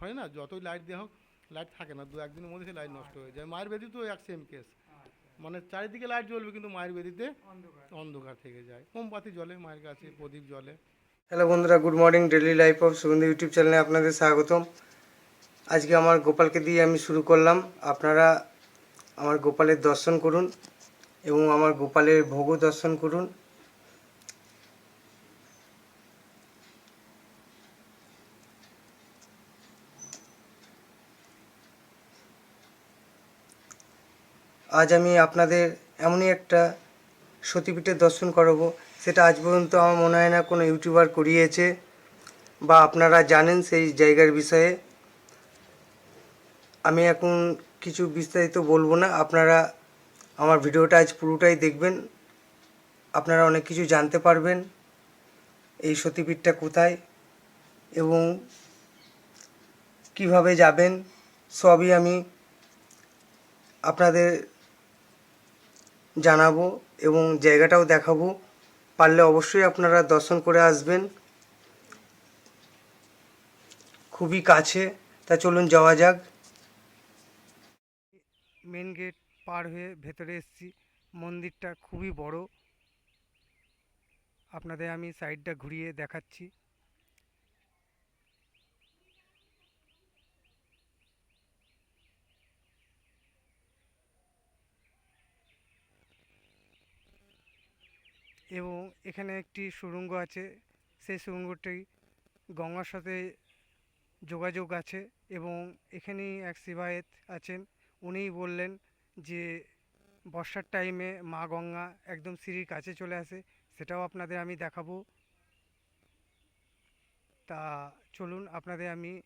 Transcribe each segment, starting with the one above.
হয় না যতই লাইট দেওয়া হোক লাইট থাকে না দু একদিনের মধ্যে সেই লাইট নষ্ট হয়ে যায়। মায়ের বেদি তো এক সেম কেস মানে চারিদিকে লাইট জ্বলবে কিন্তু মায়ের বেদিতে অন্ধকার। থেকে যায়। মোমবাতি জ্বলে মায়ের কাছে প্রদীপ জ্বলে। হ্যালো বন্ধুরা good morning daily life of Sugandhi YouTube চ্যানেলে আপনাদের স্বাগতম। আজকে আমার গোপালকে দিয়ে আমি শুরু করলাম। আপনারা আমার গোপালের দর্শন করুন এবং আমার গোপালের ভোগও দর্শন করুন। আজ আমি আপনাদের এমনই একটা সতীপীঠের দর্শন করাবো। সেটা আজ পর্যন্ত আমার মনে হয় না কোনো ইউটিউবার করিয়েছে বা আপনারা জানেন সেই জায়গার বিষয়ে। আমি এখন কিছু বিস্তারিত বলব না। আপনারা আমার ভিডিওটা আজ পুরোটাই দেখবেন। আপনারা অনেক কিছু জানতে পারবেন এই সতীপীঠটা কোথায় এবং কীভাবে যাবেন, সবই আমি আপনাদের জানাব এবং জায়গাটাও দেখাবো। পারলে অবশ্যই আপনারা দর্শন করে আসবেন। খুবই কাছে। তা চলুন যাওয়া যাক। মেন গেট পার হয়ে ভেতরে এসেছি। মন্দিরটা খুবই বড়। আপনাদের আমি সাইডটা ঘুরিয়ে দেখাচ্ছি। এবং এখানে একটি সুড়ঙ্গ আছে। সেই সুড়ঙ্গটি গঙ্গার সাথে যোগাযোগ আছে এবং এখানেই এক সেবায়েত আছেন। উনিই বললেন যে, বর্ষার টাইমে মা গঙ্গা একদম সিঁড়ির কাছে চলে আসে, সেটাও আপনাদের আমি দেখাবো। তা চলুন, আপনাদের আমি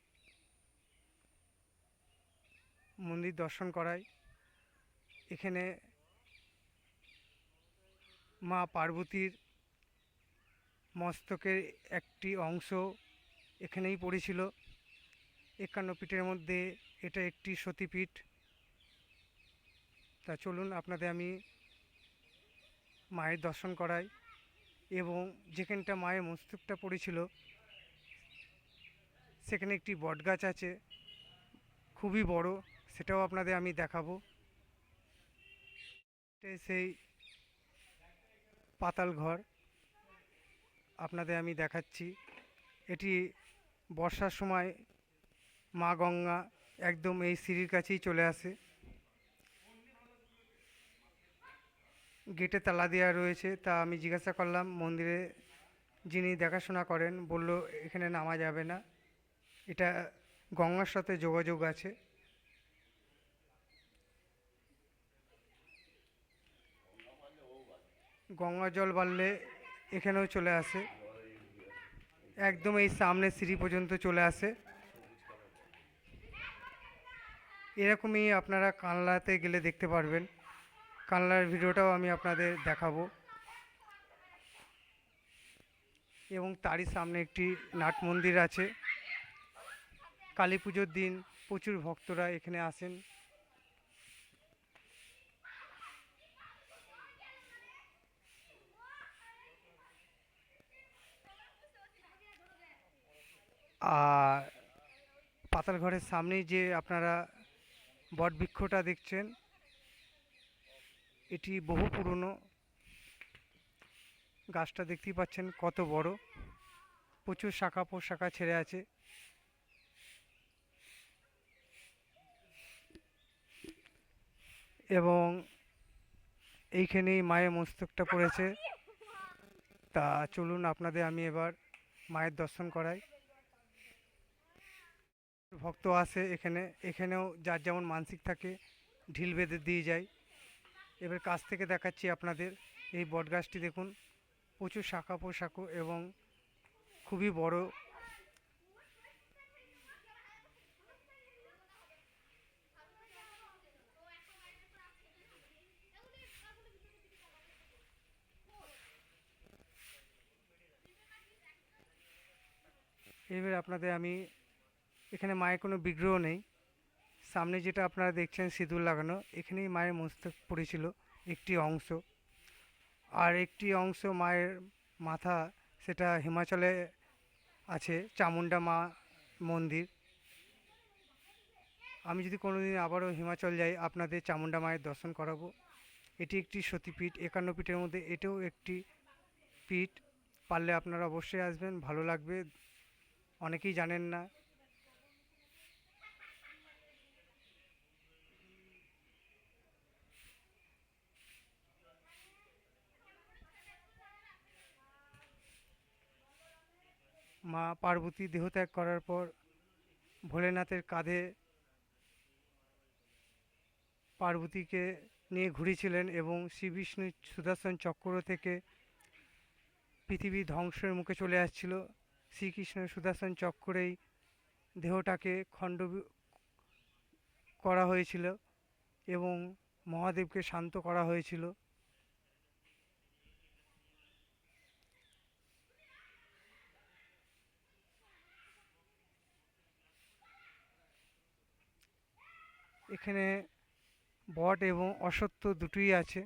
মন্দির দর্শন করাই। এখানে মা পার্বতীর মস্তকের একটি অংশ এখানেই পড়েছিল। একান্ন পীঠের মধ্যে এটা একটি সতীপীঠ। তা চলুন আপনাদের আমি মায়ের দর্শন করাই এবং যেখানটা মায়ের মস্তকটা পড়েছিল, সেখানে একটি বটগাছ আছে, খুবই বড়, সেটাও আপনাদের আমি দেখাবো। সেই পাতাল ঘর। আপনাদের আমি দেখাচ্ছি। এটি বর্ষার সময় মা গঙ্গা একদম এই সিঁড়ির কাছেই চলে আসে। গেটে তালা দেওয়া রয়েছে, তা আমি জিজ্ঞাসা করলাম, মন্দিরে যিনি দেখাশোনা করেন, বলল, এখানে নামা যাবে না। এটা গঙ্গার সাথে যোগাযোগ আছে। গঙ্গা জল বাড়লে এখানেও চলে আসে। একদম এই সামনে সিঁড়ি পর্যন্ত চলে আসে। এরকমই আপনারা কানলাতে গেলে দেখতে পারবেন। কানলার ভিডিওটাও আমি আপনাদের দেখাবো। এবং তারই সামনে একটি নাট মন্দির আছে। কালী পুজোর দিন প্রচুর ভক্তরা এখানে আসেন। আর পাতাল ঘরের সামনেই যে আপনারা বট বৃক্ষটা দেখছেন, এটি বহু পুরনো। গাছটা দেখতেই পাচ্ছেন কত বড়। প্রচুর শাখা পোশাখা ছেড়ে আছে। এবং এইখানেই মায়ের মস্তকটা পড়েছে। তা চলুন আপনাদের আমি এবার মায়ের দর্শন করাই। ভক্ত আসে এখানে, এখানেও যার যেমন মানসিক থাকে, ঢিল বেঁধে দিয়ে যায়। এবার কাছ থেকে দেখাচ্ছি আপনাদের, এই বটগাছটি দেখুন, প্রচুর শাখা পোশাকো এবং খুবই বড়। এবার আপনাদের আমি এখানে মায়ের কোনো বিগ্রহ নেই। সামনে যেটা আপনারা দেখছেন সিঁদুর লাগানো, এখানেই মায়ের মস্তক পড়েছিল একটি অংশ। আর একটি অংশ মায়ের মাথা, সেটা হিমাচলে আছে চামুন্ডা মা মন্দির। আমি যদি কোনোদিন আবারও হিমাচল যাই, আপনাদের চামুন্ডা মায়ের দর্শন করাবো। এটি একটি সতীপীঠ, একান্ন পীঠের মধ্যে এটাও একটি পীঠ। পারলে আপনারা অবশ্যই আসবেন, ভালো লাগবে। অনেকেই জানেন না। মা পার্বতী দেহত্যাগ করার পর ভোলেনাথের কাঁধে পার্বতীকে নিয়ে ঘুরেছিলেন এবং শ্রী বিষ্ণু সুদর্শন চক্র থেকে পৃথিবী ধ্বংসের মুখে চলে আসছিল। শ্রীকৃষ্ণের সুদর্শন চক্রেই দেহটাকে খণ্ড করা হয়েছিল এবং মহাদেবকে শান্ত করা হয়েছিল। এখানে বট এবং অসত্য দুটোই আছে।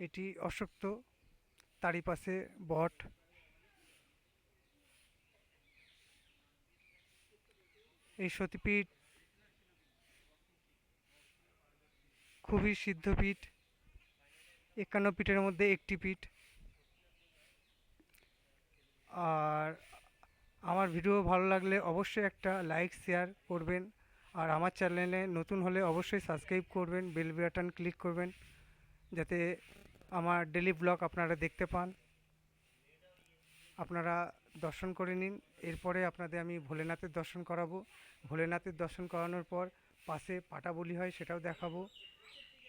এটি অসত্য তারই পাশে বট। এই সতীপীঠ খুবই সিদ্ধপীঠ। একান্ন পীঠের মধ্যে একটি পীঠ। আর আমার ভিডিও ভালো লাগলে অবশ্যই একটা লাইক, শেয়ার করবেন। আর আমার চ্যানেলে নতুন হলে অবশ্যই সাবস্ক্রাইব করবেন, বেল বাটন ক্লিক করবেন, যাতে আমার ডেলি ব্লগ আপনারা দেখতে পান। আপনারা দর্শন করে নিন। এরপরে আপনাদের আমি ভোলেনাথের দর্শন করাবো। ভোলেনাথের দর্শন করানোর পর পাশে পাটা বলি হয়, সেটাও দেখাবো।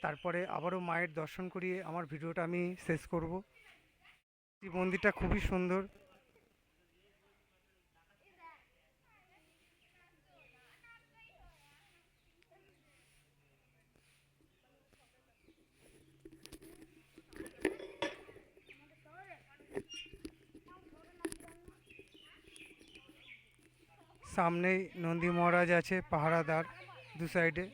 তারপরে আবারও মায়ের দর্শন করিয়ে আমার ভিডিওটা আমি শেষ করব। মন্দিরটা খুবই সুন্দর। সামনেই নন্দী মহারাজ আছে, পাহারাদার, দু সাইডে।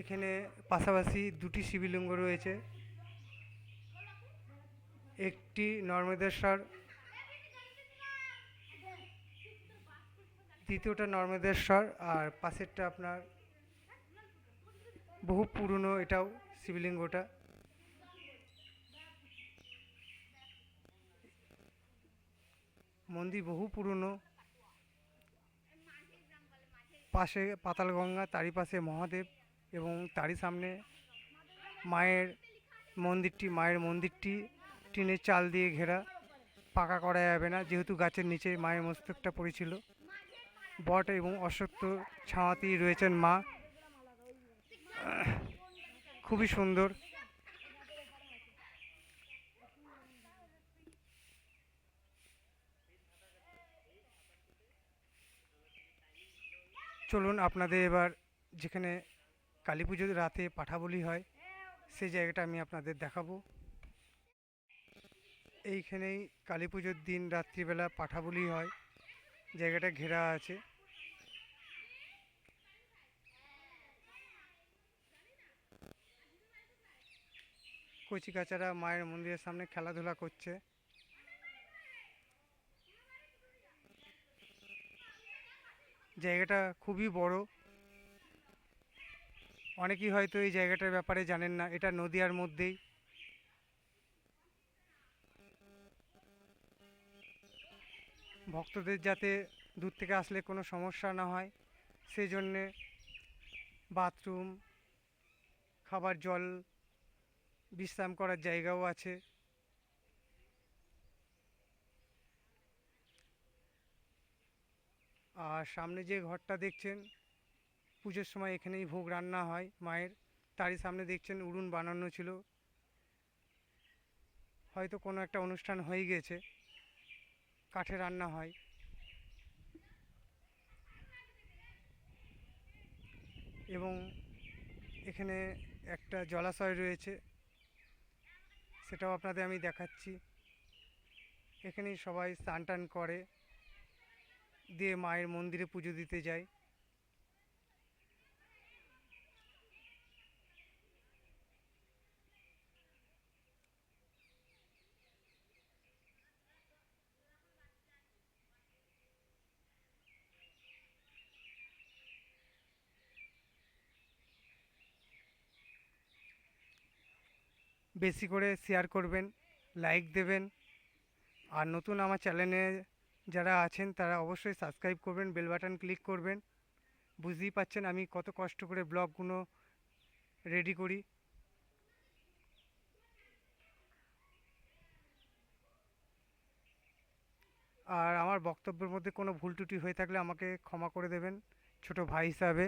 এখানে পাশাপাশি দুটি শিবলিঙ্গ রয়েছে। একটি নর্মদেশ্বর দ্বিতীয়টা নর্মদেশ্বর আর পাশেরটা আপনার বহু পুরনো এটাও শিবলিঙ্গটা। মন্দির বহু পুরনো। পাশে পাতালগঙ্গা তারই পাশে মহাদেব এবং তারই সামনে মায়ের মন্দিরটি মায়ের মন্দিরটি টিনের চাল দিয়ে ঘেরা। পাকা করা যাবে না, যেহেতু গাছের নিচে মায়ের মস্তকটা পড়েছিল। বট এবং অশ্বত্থ ছাওয়াতেই রয়েছেন মা। খুবই সুন্দর। চলুন আপনাদের এবার যেখানে কালী পুজোর রাতে পাঠাবলি হয়, সেই জায়গাটা আমি আপনাদের দেখাবো। এইখানেই কালী পুজোর দিন রাত্রিবেলা পাঠাবলি হয়, জায়গাটা ঘেরা আছে। কচি কাচারা মায়ের মন্দিরের সামনে খেলাধুলা করছে। জায়গাটা খুবই বড়। অনেকেই হয়তো এই জায়গাটার ব্যাপারে জানেন না, এটা নদিয়ার মধ্যেই। ভক্তদের যাতে দূর থেকে আসলে কোনো সমস্যা না হয় সেই জন্যে বাথরুম, খাবার জল বিশ্রাম করার জায়গাও আছে। আর সামনে যে ঘরটা দেখছেন, পুজোর সময় এখানেই ভোগ রান্না হয় মায়ের। তারই সামনে দেখছেন উড়ুন বানানো ছিল। হয়তো কোনো একটা অনুষ্ঠান হয়ে গেছে, কাঠে রান্না হয়। এবং এখানে একটা জলাশয় রয়েছে, সেটাও আপনাদের আমি দেখাচ্ছি। এখানেই সবাই স্নান টান করে। দিয়ে মায়ের মন্দিরে পুজো দিতে যাই বেশি করে শেয়ার করবেন লাইক দেবেন। আর নতুন আমার চ্যানেলে যারা আছেন তারা অবশ্যই সাবস্ক্রাইব করবেন বেল বাটন ক্লিক করবেন। বুঝতেই পাচ্ছেন আমি কত কষ্ট করে ব্লগগুলো রেডি করি। আর আমার বক্তব্যের মধ্যে কোনো ভুল ত্রুটি হয়ে থাকলে আমাকে ক্ষমা করে দেবেন, ছোট ভাই হিসাবে।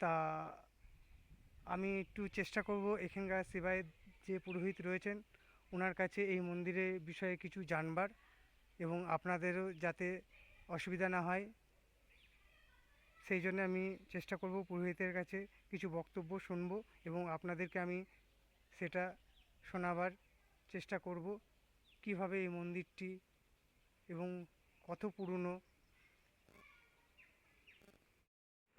তা আমি একটু চেষ্টা করব এখানকার সেবায় যে পুরোহিত রয়েছেন ওনার কাছে এই মন্দিরের বিষয়ে কিছু জানবার এবং আপনাদেরও যাতে অসুবিধা না হয়, সেই জন্য আমি চেষ্টা করব পুরোহিতের কাছে কিছু বক্তব্য শুনব এবং আপনাদেরকে আমি সেটা শোনাবার চেষ্টা করব, কীভাবে এই মন্দিরটি এবং কত পুরনো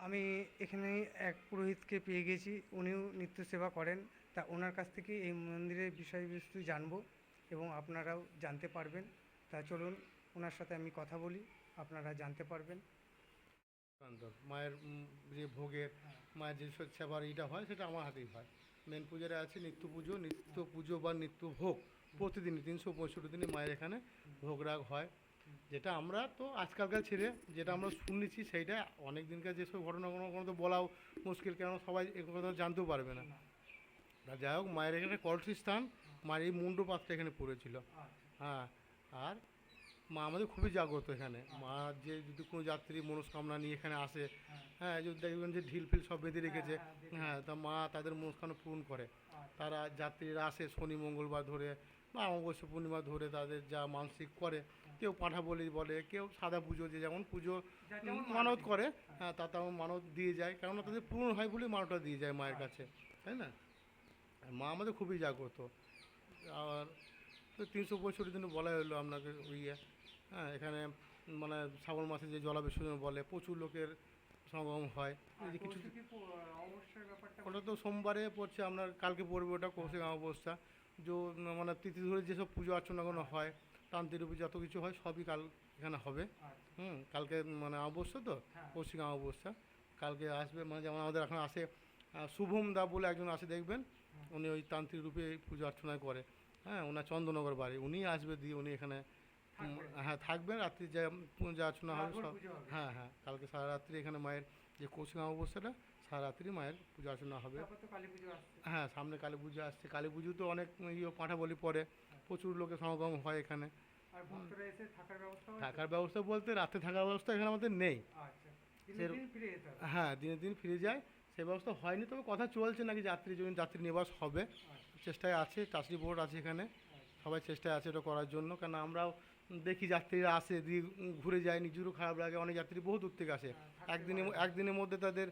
আমি এখানে এক পুরোহিতকে পেয়ে গেছি উনিও নিত্য সেবা করেন। তা ওনার কাছ থেকে এই মন্দিরের বিষয়বস্তু জানব এবং আপনারাও জানতে পারবেন। তা চলুন ওনার সাথে আমি কথা বলি আপনারা জানতে পারবেন। প্রান্তর। মায়ের যে ভোগের মায়ের যে সব সেবার এইটা হয় সেটা আমার হাতেই হয়। মেন পূজারে আছে নিত্য পুজো নিত্য পুজো বা নিত্য ভোগ। প্রতিদিন তিনশো পঁয়ষট্টি দিনে মায়ের এখানে ভোগ রাগ হয়। যেটা আমরা তো আজকালকার ছেলে, যেটা আমরা শুনেছি সেইটা অনেক দিনকার যেসব ঘটনা কোনো কোনো তো বলাও মুশকিল কেন সবাই এ কথা জানতেও পারবে না। তা যাই হোক, মায়ের এখানে কলসি স্থান মায়ের এই মুন্ড পাত্রটা এখানে পড়েছিল। হ্যাঁ আর মা আমাদের খুবই জাগ্রত এখানে। মা যে যদি কোনো যাত্রী মনস্কামনা নিয়ে এখানে আসে হ্যাঁ যদি দেখবেন যে ঢিল ফিল সব বেঁধে রেখেছে হ্যাঁ তা মা তাদের মনস্কামনা পূরণ করে। তারা যাত্রীরা আসে শনি, মঙ্গলবার ধরে বা অমাবস্যা পূর্ণিমা ধরে তাদের যা মানসিক করে কেউ পাঠা বলি বলে কেউ সাদা পুজো যে যেমন পুজো মানত করে হ্যাঁ তা তেমন মানত দিয়ে যায় কেননা তাদের পূরণ হয় বলে মানতটা দিয়ে যায় মায়ের কাছে তাই না? মা আমাদের খুবই জাগ্রত। আর তো তিনশো পঁয়ষট্টি দিনে বলা হলো আপনাকে ইয়ে হ্যাঁ এখানে মানে শ্রাবণ মাসে যে জলাবিসর্জন বলে প্রচুর লোকের সমাগম হয়। যে কিছু ওটা তো সোমবারে পড়ছে আপনার কালকে পড়বে ওটা কৌশিক অমাবস্যা। যে মানে তিথি ধরে যেসব পুজো অর্চনাগুলো হয় তান্ত্রিক পুজো যত কিছু হয় সবই কাল এখানে হবে। হুম কালকে মানে অমাবস্যা তো হ্যাঁ। কৌশিক অমাবস্যা। কালকে আসবে মানে যেমন আমাদের এখন আসে শুভম দা বলে একজন আসে দেখবেন? উনি ওই তান্ত্রিক রূপে পুজো অর্চনা করে। হ্যাঁ ওনার চন্দ্রনগর বাড়ি উনি আসবে দিয়ে উনি এখানে হ্যাঁ থাকবেন রাত্রি যে পূজা অর্চনা হবে সব হ্যাঁ হ্যাঁ কালকে সারা রাত্রি এখানে মায়ের যে কৌশিক অমাবস্যাটা সারা রাত্রি মায়ের পূজা অর্চনা হবে। হ্যাঁ সামনে কালী পুজো আসছে। কালী পুজো তো অনেক ইয়ে পাঠা বলি পড়ে। প্রচুর লোকের সমাগম হয় এখানে। থাকার ব্যবস্থা বলতে রাতে থাকার ব্যবস্থা এখানে আমাদের নেই। আচ্ছা হ্যাঁ দিনে দিন ফিরে যায় সেই ব্যবস্থা হয়নি তবে কথা চলছে নাকি যাত্রী জন্য যাত্রী নিবাস হবে। চেষ্টায় আছে চাষি বোর্ড আছে এখানে সবাই চেষ্টায় আছে এটা করার জন্য কেন আমরাও দেখি যাত্রীরা আসে দিয়ে ঘুরে যায় নিজেরও খারাপ লাগে অনেক যাত্রী বহু দূর থেকে আসে একদিনে একদিনের মধ্যে তাদের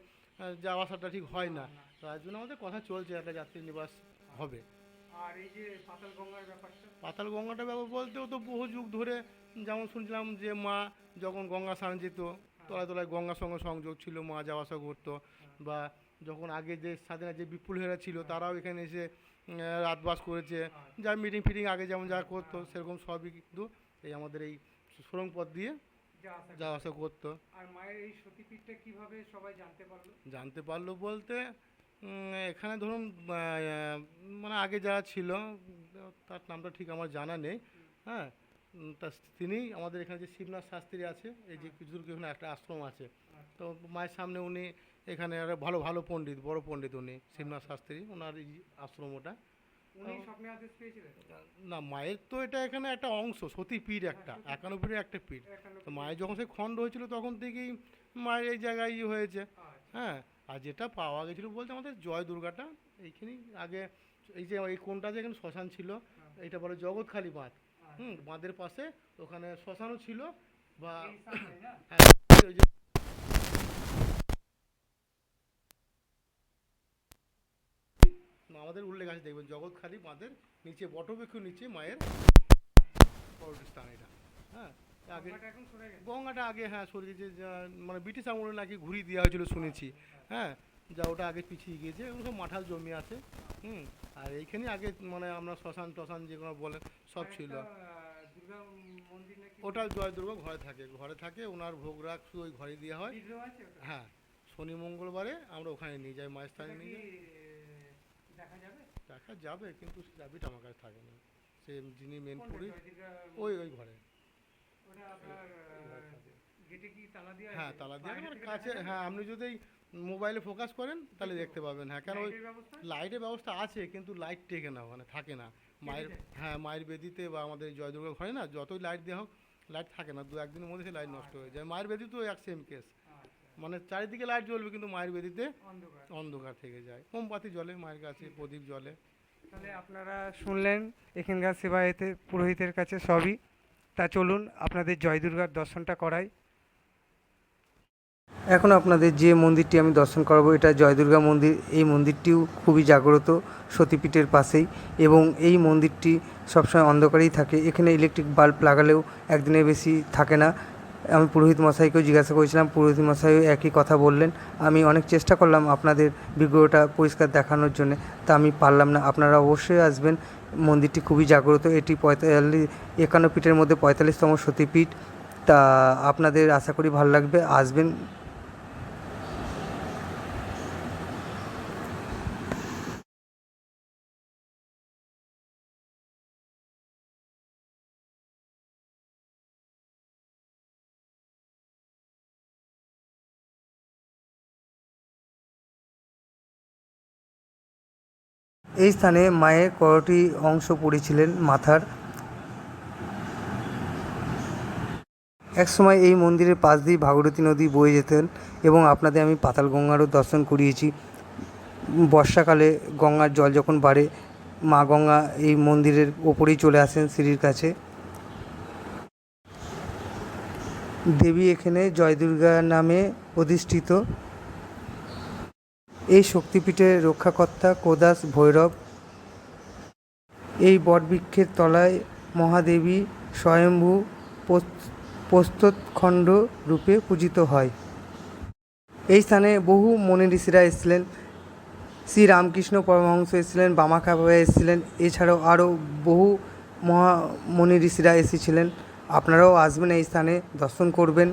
যাওয়া আসাটা ঠিক হয় না। তার জন্য আমাদের কথা চলছে একটা যাত্রী নিবাস হবে। আর এই যে পাতাল গঙ্গার ব্যাপারটা? পাতাল গঙ্গাটা ব্যাপার বলতেও তো বহু যুগ ধরে যেমন শুনছিলাম যে মা যখন গঙ্গা স্নান যেত তলায় তলায় গঙ্গার সঙ্গে সংযোগ ছিল মা যাওয়া আসা করতো বা যখন আগে যে স্বাধীনতা যে বিপুল হেরা ছিল তারাও এখানে এসে রাতবাস করেছে। যা মিটিং ফিটিং আগে যেমন যা করতো সেরকম সবই কিন্তু এই আমাদের এই সুরঙ্গ পথ দিয়ে যাওয়া আসা করতো। আর মায়ের এই সতীপীঠটা কীভাবে সবাই জানতে পারল? জানতে পারল বলতে এখানে ধরুন মানে আগে যারা ছিল তার নামটা ঠিক আমার জানা নেই হ্যাঁ? তা তিনি আমাদের এখানে যে শিবনাথ শাস্ত্রী আছে এই যে কিছু দূর এখানে একটা আশ্রম আছে তো মায়ের সামনে উনি এখানে একটা ভালো ভালো পণ্ডিত বড় পণ্ডিত উনি শিবনাথ শাস্ত্রী ওনার এই আশ্রম ওটা। না মায়ের তো এটা এখানে একটা অংশ সতী পীঠ একটা একান্ন পীঠের একটা পীঠ। তো মায়ের যখন সে খণ্ড হয়েছিল তখন থেকেই মায়ের এই জায়গায় ইয়ে হয়েছে আচ্ছা। হ্যাঁ? আর যেটা পাওয়া গেছিল বলতে আমাদের জয় দুর্গাটা এইখানেই আগে এই যে এই কোনটা যে এখানে শ্মশান ছিল এটা বলে জগৎখালি বাঁধ। হুম বাঁধের পাশে ওখানে শ্মশানও ছিল বা হ্যাঁ, আমাদের উল্লেখ আছে দেখবেন জগৎখালি বাঁধের নিচে বটবৃক্ষ নিচে মায়ের স্থান এটা। হ্যাঁ। আগে গঙ্গাটা আগে হ্যাঁ সরে গেছে। যা- মানে ব্রিটিশ আমলে নাকি ঘুরিয়ে দেওয়া হয়েছিল শুনেছি। হ্যাঁ যা ওটা আগে পিছিয়ে গিয়েছে এগুলো সব মাঠাল জমি আছে হুম। আর এইখানে আগে মানে আমরা শ্মশান টশান যেগুলো বলে সব ছিল। ওটা জয় দুর্গা ঘরে থাকে। ঘরে থাকে ওনার ভোগ রাগ শুধু ওই ঘরে দেওয়া হয়। হ্যাঁ শনি মঙ্গলবারে আমরা ওখানে নিয়ে যাই মায়ের স্থানে নিয়ে যাই। দেখা যাবে? কিন্তু সে চাবিটা আমার কাছে থাকে না সে যিনি মেন পুরী ওই ওই ঘরে। হ্যাঁ তালা দিয়ে আমার কাছে হ্যাঁ আপনি যদি মোবাইলে ফোকাস করেন তাহলে দেখতে পাবেন। হ্যাঁ কেন ওই লাইটের ব্যবস্থা? আছে কিন্তু লাইট টেকে না মানে থাকে না। মায়ের হ্যাঁ মায়ের বেদিতে বা আমাদের জয় দুর্গা ঘরে না যতই লাইট দেওয়া হোক লাইট থাকে না। দু একদিনের মধ্যে সে লাইট নষ্ট হয়ে যায়। মায়ের বেদিতেও এক সেম কেস আচ্ছা, মানে চারিদিকে লাইট জ্বলবে কিন্তু মায়ের বেদিতে অন্ধকার। অন্ধকার থেকে যায়। মোমবাতি জ্বলে মায়ের কাছে প্রদীপ জ্বলে। তাহলে আপনারা শুনলেন এখানকার সেবায়েতে পুরোহিতের কাছে সবই। তা চলুন আপনাদের জয় দুর্গার দর্শনটা করাই। এখন আপনাদের যে মন্দিরটি আমি দর্শন করাবো, এটা জয়দুর্গা মন্দির। এই মন্দিরটিও খুবই জাগ্রত সতীপীঠের পাশেই এবং এই মন্দিরটি সবসময় অন্ধকারেই থাকে। এখানে ইলেকট্রিক বাল্ব লাগালেও একদিনের বেশি থাকে না। আমি পুরোহিত মশাইকেও জিজ্ঞাসা করেছিলাম, পুরোহিত মশাইও একই কথা বললেন। আমি অনেক চেষ্টা করলাম আপনাদের বিগ্রহটা পরিষ্কার দেখানোর জন্য, তা আমি পারলাম না। আপনারা অবশ্যই আসবেন, মন্দিরটি খুবই জাগ্রত। এটি পঁয়তাল্লিশ, একান্ন পিঠের মধ্যে পঁয়তাল্লিশতম সতীপীঠ। তা আপনাদের আশা করি ভালো লাগবে। আসবেন এই স্থানে মায়ের করটি অংশ পড়েছিলেন মাথার? একসময় এই মন্দিরের পাশ দিয়ে ভাগীরথী নদী বয়ে যেতেন এবং আপনাদের আমি পাতাল গঙ্গারও দর্শন করিয়েছি। বর্ষাকালে গঙ্গার জল যখন বাড়ে, মা গঙ্গা এই মন্দিরের ওপরেই চলে আসেন সিঁড়ির কাছে। দেবী এখানে জয় দুর্গা নামে প্রতিষ্ঠিত এই শক্তিপীঠের রক্ষাকর্তা কোদাস ভৈরব, এই বটবৃক্ষের তলায় মহাদেবী স্বয়ম্ভু পোস- রূপে পূজিত হয়। এই স্থানে বহু মনি ঋষিরা এসেছিলেন শ্রী রামকৃষ্ণ পরমহংস এসেছিলেন বামাখা এসেছিলেন, এছাড়াও আরও বহু মহা মনি ঋষিরা এসেছিলেন। আপনারাও আসবেন এই স্থানে, দর্শন করবেন।